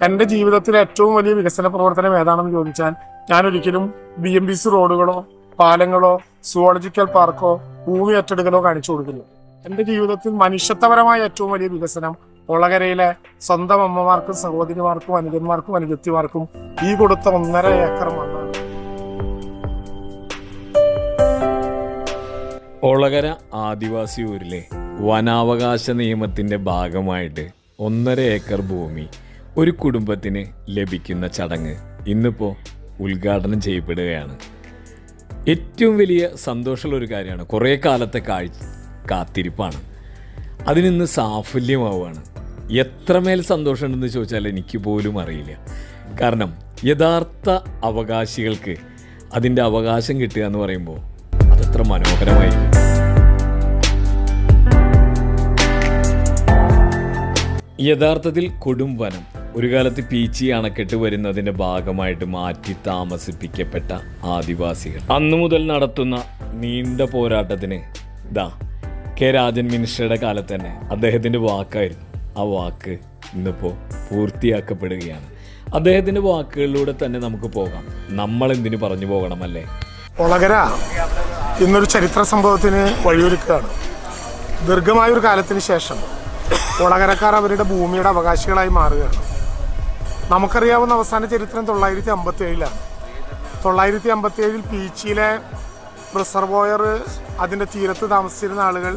എന്റെ ജീവിതത്തിലെ ഏറ്റവും വലിയ വികസന പ്രവർത്തനം ഏതാണെന്ന് ചോദിച്ചാൽ ഞാൻ ഒരിക്കലും ബി എം ബി സി റോഡുകളോ പാലങ്ങളോ സുവോളജിക്കൽ പാർക്കോ ഭൂമി ഏറ്റെടുക്കലോ കാണിച്ചു കൊടുക്കില്ല. എന്റെ ജീവിതത്തിൽ മനുഷ്യത്വപരമായ ഏറ്റവും വലിയ വികസനം ഒളകരയിലെ സ്വന്തം അമ്മമാർക്കും സഹോദരിമാർക്കും അനുജന്മാർക്കും അനുജത്തിമാർക്കും ഈ കൊടുത്ത ഒന്നര ഏക്കർ മണ്ണാണ്. ഒളകര ആദിവാസി ഊരിലെ വനാവകാശ നിയമത്തിന്റെ ഭാഗമായിട്ട് ഒന്നര ഏക്കർ ഭൂമി ഒരു കുടുംബത്തിന് ലഭിക്കുന്ന ചടങ്ങ് ഇന്നിപ്പോൾ ഉദ്ഘാടനം ചെയ്യപ്പെടുകയാണ്. ഏറ്റവും വലിയ സന്തോഷമുള്ള ഒരു കാര്യമാണ്. കുറേ കാലത്തെ കാഴ്ച കാത്തിരിപ്പാണ്. അതിനിന്ന് സാഫല്യമാവുകയാണ്. എത്രമേൽ സന്തോഷമുണ്ടെന്ന് ചോദിച്ചാൽ എനിക്ക് പോലും അറിയില്ല. കാരണം യഥാർത്ഥ അവകാശികൾക്ക് അതിന്റെ അവകാശം കിട്ടുക എന്ന് പറയുമ്പോൾ അതത്ര മനോഹരമായിരിക്കും. യഥാർത്ഥത്തിൽ കൊടും വനം ഒരു കാലത്ത് പീച്ചി അണക്കെട്ട് വരുന്നതിന്റെ ഭാഗമായിട്ട് മാറ്റി താമസിപ്പിക്കപ്പെട്ട ആദിവാസികൾ. അന്നു മുതൽ നടത്തുന്ന നീണ്ട പോരാട്ടത്തിന് ദാ കെ രാജൻ മിനിസ്റ്ററുടെ കാലത്ത് തന്നെ അദ്ദേഹത്തിന്റെ വാക്കായിരുന്നു. ആ വാക്ക് ഇന്നിപ്പോ പൂർത്തിയാക്കപ്പെടുകയാണ്. അദ്ദേഹത്തിന്റെ വാക്കുകളിലൂടെ തന്നെ നമുക്ക് പോകാം. നമ്മൾ എന്തിനു പറഞ്ഞു പോകണമല്ലേ? ഒളകര ഇന്നൊരു ചരിത്ര സംഭവത്തിന് വഴിയൊരുക്കുകയാണ്. ദീർഘമായ ഒരു കാലത്തിന് ശേഷം ഒളകരക്കാർ അവരുടെ ഭൂമിയുടെ അവകാശികളായി മാറുകയാണ്. നമുക്കറിയാവുന്ന അവസാന ചരിത്രം തൊള്ളായിരത്തി അമ്പത്തി ഏഴിലാണ് തൊള്ളായിരത്തി അമ്പത്തി ഏഴിൽ പീച്ചിയിലെ റിസർവോയർ അതിന്റെ തീരത്ത് താമസിച്ചിരുന്ന ആളുകൾ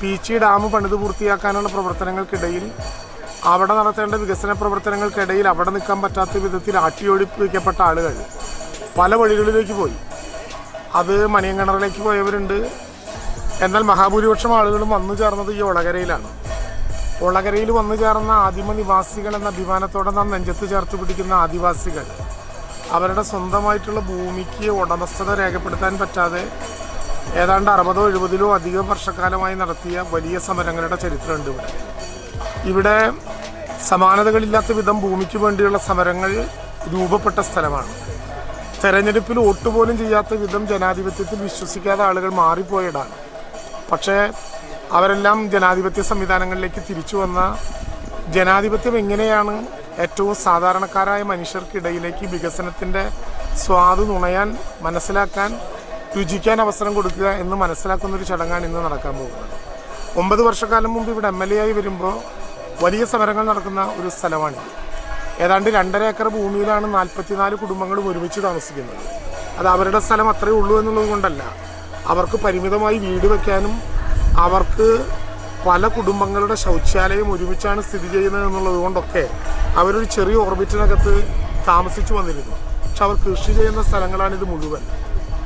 പീച്ചി ഡാം പണിത് പൂർത്തിയാക്കാനുള്ള പ്രവർത്തനങ്ങൾക്കിടയിൽ അവിടെ നടത്തേണ്ട വികസന പ്രവർത്തനങ്ങൾക്കിടയിൽ അവിടെ നിൽക്കാൻ പറ്റാത്ത വിധത്തിൽ ആട്ടിയോടിപ്പിക്കപ്പെട്ട ആളുകൾ പല വഴികളിലേക്ക് പോയി. അത് മണിയങ്കണറിലേക്ക് പോയവരുണ്ട്. എന്നാൽ മഹാഭൂരിപക്ഷം ആളുകളും വന്നു ചേർന്നത് ഈ ഒളകരയിലാണ്. ഒളകരയിൽ വന്നു ചേർന്ന ആദിമ നിവാസികൾ എന്ന അഭിമാനത്തോടെ നാം നെഞ്ചത്ത് ചേർത്ത് പിടിക്കുന്ന ആദിവാസികൾ. അവരുടെ സ്വന്തമായിട്ടുള്ള ഭൂമിക്ക് ഉടമസ്ഥത രേഖപ്പെടുത്താൻ പറ്റാതെ ഏതാണ്ട് അറുപതോ എഴുപതിലോ അധികം വർഷക്കാലമായി നടത്തിയ വലിയ സമരങ്ങളുടെ ചരിത്രമുണ്ട് ഇവിടെ. ഇവിടെ സമാനതകളില്ലാത്ത വിധം ഭൂമിക്ക് വേണ്ടിയുള്ള സമരങ്ങൾ രൂപപ്പെട്ട സ്ഥലമാണ്. തെരഞ്ഞെടുപ്പിൽ വോട്ട് പോലും ചെയ്യാത്ത വിധം ജനാധിപത്യത്തിൽ വിശ്വസിക്കാത്ത ആളുകൾ മാറിപ്പോയിടാണ് പക്ഷേ അവരെല്ലാം ജനാധിപത്യ സംവിധാനങ്ങളിലേക്ക് തിരിച്ചു വന്ന ജനാധിപത്യം എങ്ങനെയാണ് ഏറ്റവും സാധാരണക്കാരായ മനുഷ്യർക്കിടയിലേക്ക് വികസനത്തിന്റെ സ്വാദ് നുണയാൻ മനസ്സിലാക്കാൻ രുചിക്കാൻ അവസരം കൊടുക്കുക എന്ന് മനസ്സിലാക്കുന്ന ഒരു ചടങ്ങാണ് ഇന്ന് നടക്കാൻ പോകുന്നത്. ഒമ്പത് വർഷക്കാലം മുമ്പ് ഇവിടെ എം എൽ എ ആയി വരുമ്പോൾ വലിയ സമരങ്ങൾ നടക്കുന്ന ഒരു സ്ഥലമാണിത്. ഏതാണ്ട് രണ്ടര ഏക്കർ ഭൂമിയിലാണ് നാൽപ്പത്തിനാല് കുടുംബങ്ങളും ഒരുമിച്ച് താമസിക്കുന്നത്. അത് അവരുടെ സ്ഥലം അത്രയേ ഉള്ളൂ എന്നുള്ളത് കൊണ്ടല്ല. അവർക്ക് പരിമിതമായി വീട് വെക്കാനും അവർക്ക് പല കുടുംബങ്ങളുടെ ശൗചാലയം ഒരുമിച്ചാണ് സ്ഥിതി ചെയ്യുന്നത് എന്നുള്ളത് കൊണ്ടൊക്കെ അവരൊരു ചെറിയ ഓർബിറ്റിനകത്ത് താമസിച്ചു വന്നിരുന്നു. പക്ഷെ അവർ കൃഷി ചെയ്യുന്ന സ്ഥലങ്ങളാണിത് മുഴുവൻ.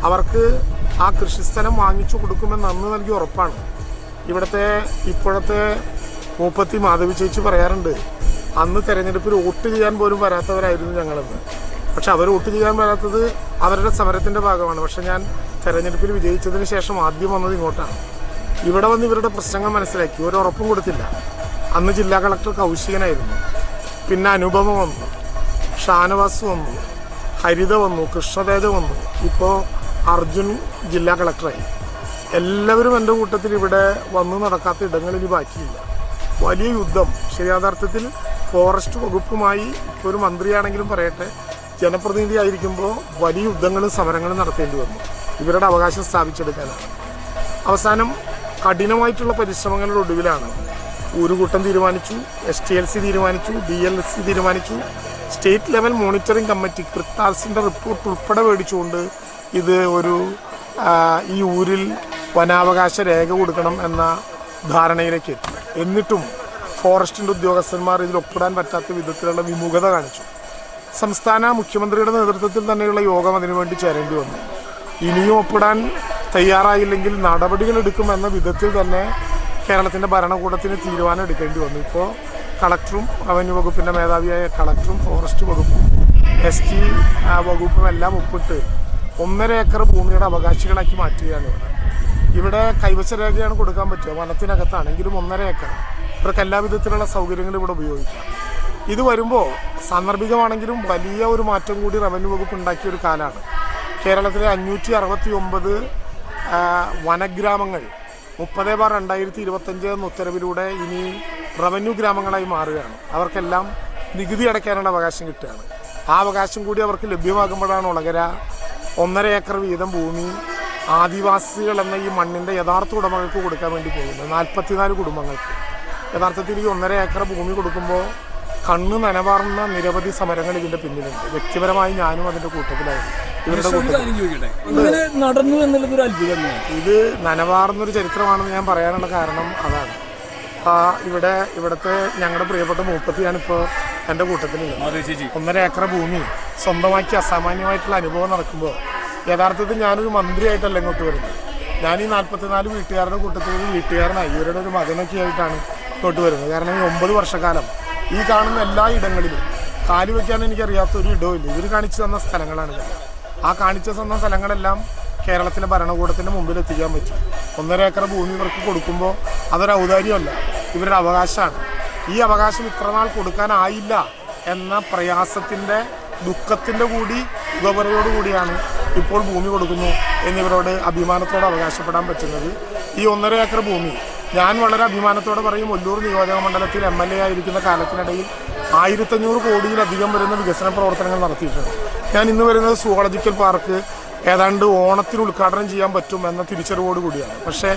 അവർക്ക് ആ കൃഷിസ്ഥലം വാങ്ങിച്ചു കൊടുക്കുമെന്ന് അന്ന് നൽകി ഉറപ്പാണ്. ഇവിടുത്തെ ഇപ്പോഴത്തെ മൂപ്പത്തി മാധവി ചേച്ചി പറയാറുണ്ട് അന്ന് തെരഞ്ഞെടുപ്പിൽ വോട്ട് ചെയ്യാൻ പോലും വരാത്തവരായിരുന്നു ഞങ്ങളെന്ന്. പക്ഷെ അവർ വോട്ട് ചെയ്യാൻ വരാത്തത് അവരുടെ സമരത്തിന്റെ ഭാഗമാണ്. പക്ഷെ ഞാൻ തെരഞ്ഞെടുപ്പിൽ വിജയിച്ചതിന് ശേഷം ആദ്യം വന്നത് ഇങ്ങോട്ടാണ്. ഇവിടെ വന്ന് ഇവരുടെ പ്രശ്നങ്ങൾ മനസ്സിലാക്കി. ഒരു ഉറപ്പും കൊടുത്തില്ല. അന്ന് ജില്ലാ കളക്ടർ കൗശികനായിരുന്നു. പിന്നെ അനുപമ വന്നു. ഷാനവാസ് വന്നു. ഹരിത വന്നു. കൃഷ്ണതേജ വന്നു. ഇപ്പോൾ അർജുൻ ജില്ലാ കളക്ടറായി. എല്ലാവരും എന്റെ കൂട്ടത്തിൽ ഇവിടെ വന്നു നടക്കാത്ത ഇടങ്ങളിൽ ബാക്കിയില്ല. വലിയ യുദ്ധം. ശരിയാഥാർത്ഥത്തിൽ ഫോറസ്റ്റ് വകുപ്പുമായി ഇപ്പോൾ ഒരു മന്ത്രിയാണെങ്കിലും പറയട്ടെ ജനപ്രതിനിധി ആയിരിക്കുമ്പോൾ വലിയ യുദ്ധങ്ങളും സമരങ്ങളും നടത്തേണ്ടി വന്നു. ഇവരുടെ അവകാശം സ്ഥാപിച്ചെടുക്കാനാണ്. അവസാനം കഠിനമായിട്ടുള്ള പരിശ്രമങ്ങളുടെ ഒടുവിലാണ് ഒരു കൂട്ടം തീരുമാനിച്ചു എസ് ടി എൽ സി തീരുമാനിച്ചു ഡി എൽ എസ് സി തീരുമാനിച്ചു. സ്റ്റേറ്റ് ലെവൽ മോണിറ്ററിംഗ് കമ്മിറ്റി കൃത്താൽസിന്റെ റിപ്പോർട്ട് ഉൾപ്പെടെ മേടിച്ചുകൊണ്ട് ഇത് ഒരു ഈ ഊരിൽ വനാവകാശ രേഖ കൊടുക്കണം എന്ന ധാരണയിലേക്ക് എത്തി. എന്നിട്ടും ഫോറസ്റ്റിന്റെ ഉദ്യോഗസ്ഥന്മാർ ഇതിൽ ഒപ്പിടാൻ പറ്റാത്ത വിധത്തിലുള്ള വിമുഖത കാണിച്ചു. സംസ്ഥാന മുഖ്യമന്ത്രിയുടെ നേതൃത്വത്തിൽ തന്നെയുള്ള യോഗം അതിനുവേണ്ടി ചേരേണ്ടി വന്നു. ഇനിയും ഒപ്പിടാൻ തയ്യാറായില്ലെങ്കിൽ നടപടികൾ എടുക്കുമെന്ന വിധത്തിൽ തന്നെ കേരളത്തിന്റെ ഭരണകൂടത്തിന് തീരുമാനം എടുക്കേണ്ടി വന്നു. ഇപ്പോൾ കളക്ടറും റവന്യൂ വകുപ്പിന്റെ മേധാവിയായ കളക്ടറും ഫോറസ്റ്റ് വകുപ്പും എസ് ടി വകുപ്പും എല്ലാം ഒപ്പിട്ട് ഒന്നര ഏക്കർ ഭൂമിയുടെ അവകാശികളാക്കി മാറ്റുകയാണ് ഇവിടെ. ഇവിടെ കൈവശ രേഖയാണ് കൊടുക്കാൻ പറ്റുക. വനത്തിനകത്താണെങ്കിലും ഒന്നര ഏക്കർ. ഇവർക്ക് എല്ലാ വിധത്തിലുള്ള സൗകര്യങ്ങളും ഇവിടെ ഉപയോഗിക്കാം. ഇത് വരുമ്പോൾ സാന്ദർഭികമാണെങ്കിലും വലിയ ഒരു മാറ്റം കൂടി റവന്യൂ വകുപ്പ് ഉണ്ടാക്കിയ ഒരു കാലമാണ് കേരളത്തിലെ അഞ്ഞൂറ്റി അറുപത്തി ഒമ്പത് വനഗ്രാമങ്ങൾ മുപ്പത് ബാർ രണ്ടായിരത്തി ഇരുപത്തഞ്ച് എന്ന ഉത്തരവിലൂടെ ഇനി റവന്യൂ ഗ്രാമങ്ങളായി മാറുകയാണ്. അവർക്കെല്ലാം നികുതി അടയ്ക്കാനുള്ള അവകാശം കിട്ടുകയാണ്. ആ അവകാശം കൂടി അവർക്ക് ലഭ്യമാകുമ്പോഴാണ് ഉളകര ഒന്നര ഏക്കർ വീതം ഭൂമി ആദിവാസികൾ എന്ന ഈ മണ്ണിന്റെ യഥാർത്ഥ ഉടമകൾക്ക് കൊടുക്കാൻ വേണ്ടി പോകുന്നത്. നാൽപ്പത്തിനാല് കുടുംബങ്ങൾക്ക്. യഥാർത്ഥത്തിൽ ഈ ഒന്നര ഏക്കർ ഭൂമി കൊടുക്കുമ്പോൾ കണ്ണ് നനവാർന്ന നിരവധി സമരങ്ങൾ ഇതിന്റെ പിന്നിലുണ്ട്. വ്യക്തിപരമായി ഞാനും അതിന്റെ കൂട്ടത്തിലായിരുന്നു. ഇങ്ങനെ നടന്നു എന്നുള്ളത് ഒരു അത്ഭുതം ഇത് നനവാർന്നൊരു ചരിത്രമാണെന്ന് ഞാൻ പറയാനുള്ള കാരണം അതാണ്. ആ ഇവിടെ ഇവിടുത്തെ ഞങ്ങളുടെ പ്രിയപ്പെട്ട മൂപ്പത്തിയാണിപ്പോൾ എന്റെ കൂട്ടത്തിലുള്ളത് അതെ ചേച്ചി. ഒന്നര ഏക്കർ ഭൂമി. സ്വന്തമാക്കി അസാമാന്യമായിട്ടുള്ള അനുഭവം നടക്കുമ്പോൾ യഥാർത്ഥത്തിൽ ഞാനൊരു മന്ത്രിയായിട്ടല്ല ഇങ്ങോട്ട് വരുന്നത്. ഞാൻ ഈ നാൽപ്പത്തിനാല് വീട്ടുകാരുടെ കൂട്ടത്തിൽ ഒരു വീട്ടുകാരനായി. ഇവരുടെ ഒരു മകനൊക്കെ ആയിട്ടാണ് ഇങ്ങോട്ട് വരുന്നത്. കാരണം ഈ ഒമ്പത് വർഷക്കാലം ഈ കാണുന്ന എല്ലാ ഇടങ്ങളിലും കാലുവെക്കാൻ എനിക്കറിയാത്ത ഒരു ഇടവും ഇല്ല ഇവർ കാണിച്ചു തന്ന സ്ഥലങ്ങളാണ് ഇതെല്ലാം ആ കാണിച്ചു തന്ന സ്ഥലങ്ങളെല്ലാം കേരളത്തിലെ ഭരണകൂടത്തിന്റെ മുമ്പിൽ എത്തിക്കാൻ പറ്റി. ഒന്നര ഏക്കർ ഭൂമി ഇവർക്ക് കൊടുക്കുമ്പോൾ അതൊരു ഔദാര്യമല്ല ഇവരുടെ അവകാശമാണ്. ഈ അവകാശം ഇത്രനാൾ കൊടുക്കാനായില്ല എന്ന പ്രയാസത്തിന്റെ ദുഃഖത്തിന്റെ കൂടി ഉപപരയോടുകൂടിയാണ് ഇപ്പോൾ ഭൂമി കൊടുക്കുന്നു എന്നിവരോട് അഭിമാനത്തോടെ അവകാശപ്പെടാൻ പറ്റുന്നത്. ഈ ഒന്നര ഏക്കർ ഭൂമി ഞാൻ വളരെ അഭിമാനത്തോടെ പറയും ഒല്ലൂർ നിയോജക മണ്ഡലത്തിൽ എം എൽ എ ആയിരിക്കുന്ന കാലത്തിനിടയിൽ ആയിരത്തഞ്ഞൂറ് കോടിയിലധികം വരുന്ന വികസന പ്രവർത്തനങ്ങൾ നടത്തിയിട്ടുണ്ട്. ഞാൻ ഇന്ന് വരുന്നത് സുവോളജിക്കൽ പാർക്ക്. ഏതാണ്ട് ഓണത്തിന് ഉദ്ഘാടനം ചെയ്യാൻ പറ്റും എന്ന തിരിച്ചറിവോട് കൂടിയാണ്. പക്ഷേ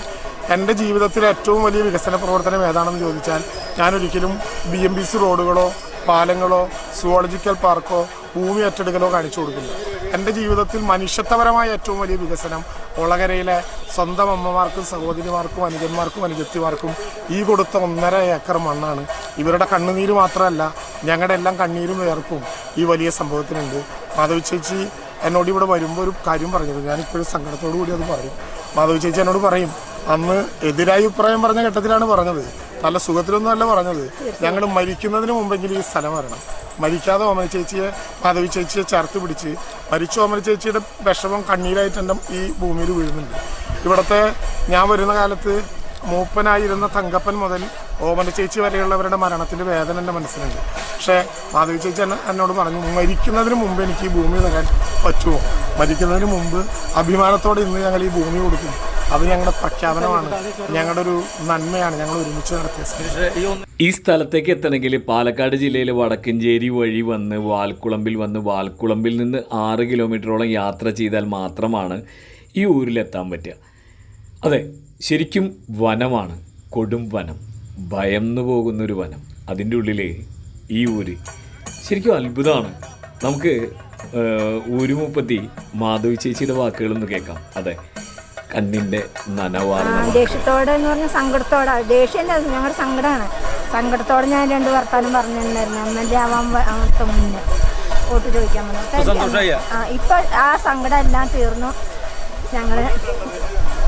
എന്റെ ജീവിതത്തിലെ ഏറ്റവും വലിയ വികസന പ്രവർത്തനം ഏതാണെന്ന് ചോദിച്ചാൽ ഞാനൊരിക്കലും ബി എം ബി സി റോഡുകളോ പാലങ്ങളോ സുവോളജിക്കൽ പാർക്കോ ഭൂമി ഏറ്റെടുക്കലോ കാണിച്ചു കൊടുക്കില്ല. എന്റെ ജീവിതത്തിൽ മനുഷ്യത്വപരമായ ഏറ്റവും വലിയ വികസനം ഒളകരയിലെ സ്വന്തം അമ്മമാർക്കും സഹോദരിമാർക്കും അനുജന്മാർക്കും അനുജത്തിമാർക്കും ഈ കൊടുത്ത ഒന്നര ഏക്കർ മണ്ണാണ്. ഇവരുടെ കണ്ണുനീര് മാത്രമല്ല ഞങ്ങളുടെ എല്ലാം കണ്ണീരും വേർപ്പും ഈ വലിയ സംഭവത്തിനുണ്ട്. മാധവി ചേച്ചി എന്നോട് ഇവിടെ വരുമ്പോൾ ഒരു കാര്യം പറഞ്ഞത്. ഞാനിപ്പോഴും സങ്കടത്തോടു കൂടി അത് പറയും. മാധവി ചേച്ചി എന്നോട് പറയും അന്ന് എതിരായി അഭിപ്രായം പറഞ്ഞ ഘട്ടത്തിലാണ് പറഞ്ഞത്. നല്ല സുഖത്തിലൊന്നും അല്ല പറഞ്ഞത്. ഞങ്ങൾ മരിക്കുന്നതിന് മുമ്പെങ്കിലും ഈ സ്ഥലം വരണം. മരിക്കാതെ ഓമന ചേച്ചിയെ മാധവി ചേച്ചിയെ ചേർത്ത് പിടിച്ച് മരിച്ച ഓമന ചേച്ചിയുടെ വിഷമം കണ്ണീരായിട്ട് എന്റെ ഈ ഭൂമിയിൽ വീഴുന്നുണ്ട്. ഇവിടുത്തെ ഞാൻ വരുന്ന കാലത്ത് മൂപ്പനായിരുന്ന തങ്കപ്പൻ മുതൽ ഓമന ചേച്ചി വരെയുള്ളവരുടെ മരണത്തിന്റെ വേദന എന്റെ മനസ്സിലുണ്ട്. പക്ഷേ മാധവി ചേച്ചി എന്നെ എന്നോട് പറഞ്ഞു മരിക്കുന്നതിന് മുമ്പ് എനിക്ക് ഈ ഭൂമി തരാൻ പറ്റുമോ? മരിക്കുന്നതിന് മുമ്പ് അഭിമാനത്തോടെ ഇന്ന് ഞങ്ങൾ ഈ ഭൂമി കൊടുക്കും അത് ഞങ്ങളുടെ പ്രഖ്യാപനമാണ്. ഞങ്ങളുടെ ഒരു നന്മയാണ്. ഞങ്ങൾ ഒരുമിച്ച് നടത്തിയ ഈ സ്ഥലത്തേക്ക് എത്തണമെങ്കിൽ പാലക്കാട് ജില്ലയിലെ വടക്കഞ്ചേരി വഴി വന്ന് വാൽക്കുളമ്പിൽ വന്ന് വാൽക്കുളമ്പിൽ നിന്ന് ആറ് കിലോമീറ്ററോളം യാത്ര ചെയ്താൽ മാത്രമാണ് ഈ ഊരിലെത്താൻ പറ്റുക. അതെ ശരിക്കും വനമാണ് കൊടും വനം ഭയന്നു പോകുന്നൊരു വനം. അതിന്റെ ഉള്ളിൽ ഈ ഊര് ശരിക്കും അത്ഭുതമാണ്. നമുക്ക് ഊരു മുപ്പത്തി മാധവി ചേച്ചിയുടെ വാക്കുകളൊന്ന് കേൾക്കാം. അതെ കണ്ണിന്റെ നനവാർന്ന ദേഷ്യത്തോടെ എന്ന് പറഞ്ഞാൽ സങ്കടത്തോടെ. ദേഷ്യമല്ല ഞങ്ങളുടെ സങ്കടമാണ് സങ്കടത്തോടെ ഞാൻ രണ്ട് വർത്താനം പറഞ്ഞിട്ടുണ്ടായിരുന്നു. അമ്മന്റെ ആവാൻ മുന്നേ വോട്ട് ചോദിക്കാൻ വന്നു. ഇപ്പൊ ആ സങ്കടം എല്ലാം തീർന്നു. ഞങ്ങൾ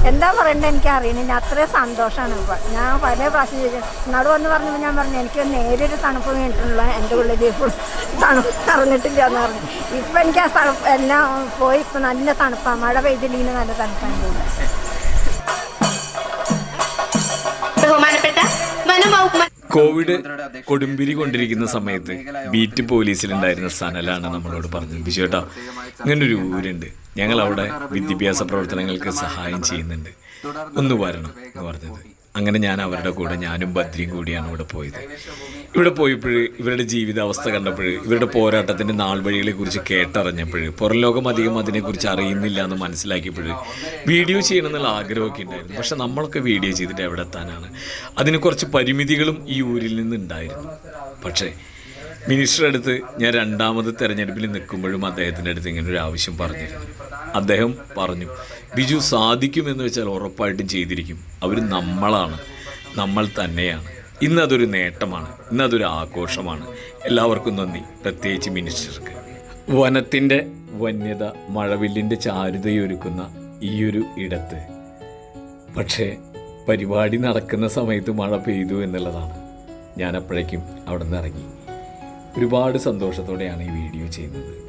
എന്താ പറയണ്ടത് എനിക്ക് അറിയണില്ല. അത്രയും സന്തോഷമാണ് ഇപ്പോൾ ഞാൻ പല പ്രാവശ്യം ചോദിച്ചു എന്നോട് വന്ന് പറഞ്ഞപ്പോൾ ഞാൻ പറഞ്ഞു എനിക്ക് നേരൊരു തണുപ്പ് കഴിഞ്ഞിട്ടുള്ള എന്റെ ഉള്ളിൽ ഇപ്പോൾ തണുപ്പ് അറിഞ്ഞിട്ടില്ല എന്ന് പറഞ്ഞു. ഇപ്പം എനിക്ക് ആ സ്ഥലം എല്ലാം പോയി ഇപ്പം നല്ല തണുപ്പാണ് മഴ പെയ്തില്ലെങ്കിൽ നല്ല തണുപ്പാണ്. ബഹുമാനപ്പെട്ട കോവിഡ് കൊടുമ്പിരി കൊണ്ടിരിക്കുന്ന സമയത്ത് ബീറ്റ് പോലീസിലുണ്ടായിരുന്ന സനലാണ് നമ്മളോട് പറഞ്ഞത്. ബിജുവേട്ടാ ഇങ്ങനൊരു ഊരുണ്ട്. ഞങ്ങൾ അവിടെ വിദ്യാഭ്യാസ പ്രവർത്തനങ്ങൾക്ക് സഹായം ചെയ്യുന്നുണ്ട്. ഒന്ന് വരണം എന്ന് പറഞ്ഞത്. അങ്ങനെ ഞാൻ അവരുടെ കൂടെ ഞാനും ബദ്രിയും കൂടിയാണ് ഇവിടെ പോയത്. ഇവിടെ പോയപ്പോൾ ഇവരുടെ ജീവിതാവസ്ഥ കണ്ടപ്പോൾ ഇവരുടെ പോരാട്ടത്തിന്റെ നാൾ വഴികളെ കുറിച്ച് കേട്ടറിഞ്ഞപ്പോൾ പുറം ലോകം അധികം അതിനെക്കുറിച്ച് അറിയുന്നില്ല എന്ന് മനസ്സിലാക്കിയപ്പോൾ വീഡിയോ ചെയ്യണമെന്നുള്ള ആഗ്രഹമൊക്കെ ഉണ്ടായിരുന്നു. പക്ഷെ നമ്മളൊക്കെ വീഡിയോ ചെയ്തിട്ട് എവിടെ എത്താനാണ്? അതിന് കുറച്ച് പരിമിതികളും ഈ ഊരിൽ നിന്നുണ്ടായിരുന്നു. പക്ഷേ മിനിസ്റ്ററുടെ അടുത്ത് ഞാൻ രണ്ടാമത് തെരഞ്ഞെടുപ്പിൽ നിൽക്കുമ്പോഴും അദ്ദേഹത്തിന്റെ അടുത്ത് ഇങ്ങനെ ഒരു ആവശ്യം പറഞ്ഞിരുന്നു. അദ്ദേഹം പറഞ്ഞു ബിജു സാധിക്കുമെന്ന് വെച്ചാൽ ഉറപ്പായിട്ടും ചെയ്തിരിക്കും. അവർ നമ്മളാണ്. നമ്മൾ തന്നെയാണ്. ഇന്ന് അതൊരു നേട്ടമാണ് ഇന്നതൊരു ആഘോഷമാണ്. എല്ലാവർക്കും നന്ദി. പ്രത്യേകിച്ച് മിനിസ്റ്റർക്ക്. വനത്തിന്റെ വന്യത മഴവില്ലിന്റെ ചാരുതയൊരുക്കുന്ന ഈയൊരു ഇടത്ത്. പക്ഷേ പരിപാടി നടക്കുന്ന സമയത്ത് മഴ പെയ്തു എന്നുള്ളതാണ്. ഞാൻ അപ്പോഴേക്കും അവിടെ നിന്ന് ഇറങ്ങി. ഒരുപാട് സന്തോഷത്തോടെയാണ് ഈ വീഡിയോ ചെയ്യുന്നത്.